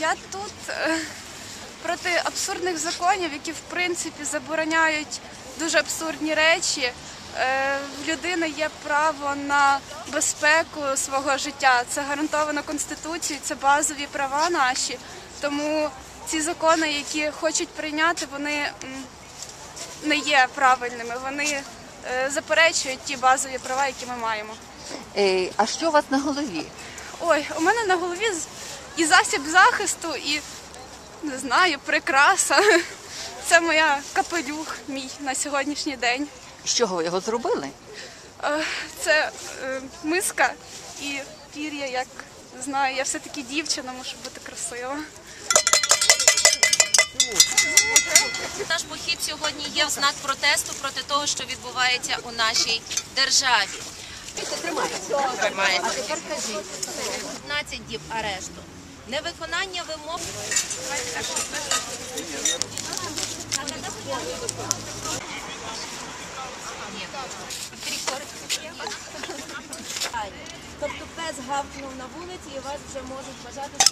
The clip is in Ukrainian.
е, проти абсурдних законів, які в принципі забороняють дуже абсурдні речі. Е, В людини є право на безпеку свого життя. Це гарантовано Конституцією, це базові права наші. Тому ці закони, які хочуть прийняти, вони не є правильними. Вони е, заперечують ті базові права, які ми маємо. Е, а що у вас на голові? Ой, у мене на голові і засіб захисту, і не знаю, прикраса. Це моя капелюх мій на сьогоднішній день. З чого ви його зробили? Е, Це е, миска і пір'я, як не знаю, я все-таки дівчина, мушу бути красива. Наш похід сьогодні є в знак протесту проти того, що відбувається у нашій державі. Тримається. А тепер кажіть. 15 діб арешту. Невиконання вимог. Тобто пес гавкнув на вулиці і вас вже можуть вважати.